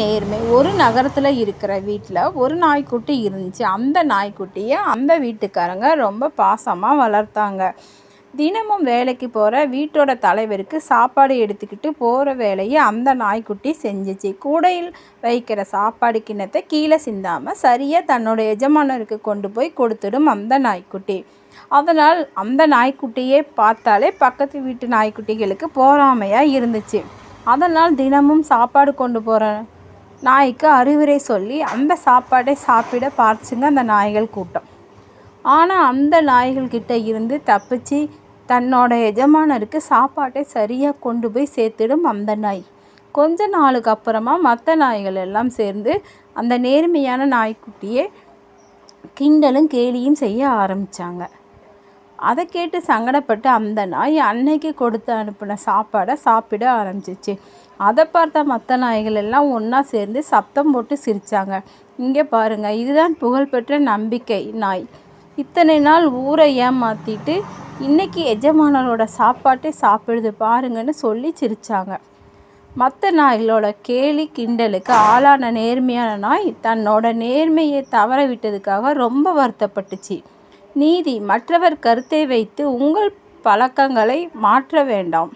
நேர்மை. ஒரு நகரத்தில் இருக்கிற வீட்டில் ஒரு நாய்க்குட்டி இருந்துச்சு. அந்த நாய்க்குட்டியை அந்த வீட்டுக்காரங்க ரொம்ப பாசமாக வளர்த்தாங்க. தினமும் வேலைக்கு போகிற வீட்டோட தலைவருக்கு சாப்பாடு எடுத்துக்கிட்டு போகிற வேலையை அந்த நாய்க்குட்டி செஞ்சுச்சு. கூடையில் வைக்கிற சாப்பாடு கிண்ணத்தை கீழே சிந்தாமல் சரியாக தன்னோட எஜமானருக்கு கொண்டு போய் கொடுத்துடும் அந்த நாய்க்குட்டி. அதனால் அந்த நாய்க்குட்டியே பார்த்தாலே பக்கத்து வீட்டு நாய்க்குட்டிகளுக்கு போறாமையாக இருந்துச்சு. அதனால் தினமும் சாப்பாடு கொண்டு போகிற நாய்க்கு அறிவுரை சொல்லி அந்த சாப்பாட்டை சாப்பிட பார்த்துங்க அந்த நாய்கள் கூட்டம். ஆனால் அந்த நாய்கள் கிட்ட இருந்து தப்பிச்சு தன்னோட எஜமானருக்கு சாப்பாட்டை சரியாக கொண்டு போய் சேர்த்திடும் அந்த நாய். கொஞ்ச நாளுக்கு அப்புறமா மற்ற நாய்கள் எல்லாம் சேர்ந்து அந்த நேர்மையான நாய்க்குட்டியை கிண்டலும் கேலியும் செய்ய ஆரம்பித்தாங்க அதை கேட்டு சங்கடப்பட்டு அந்த நாய் அன்னைக்கு கொடுத்து அனுப்பின சாப்பாடை சாப்பிட ஆரம்பிச்சிச்சு. அதை பார்த்த மற்ற நாய்கள் எல்லாம் ஒன்றா சேர்ந்து சத்தம் போட்டு சிரித்தாங்க இங்கே பாருங்கள் இதுதான் புகழ்பெற்ற நம்பிக்கை நாய். இத்தனை நாள் ஊரை ஏமாற்றிட்டு இன்னைக்கு எஜமானரோட சாப்பாட்டை சாப்பிடுது பாருங்கன்னு சொல்லி சிரித்தாங்க மற்ற நாய்களோட கேலி கிண்டலுக்கு ஆளான நேர்மையான நாய் தன்னோட நேர்மையை தவற விட்டதுக்காக ரொம்ப வருத்தப்பட்டுச்சு. நீதி மற்றவர் கருத்தை வைத்து உங்கள் பழக்கங்களை மாற்ற வேண்டாம்.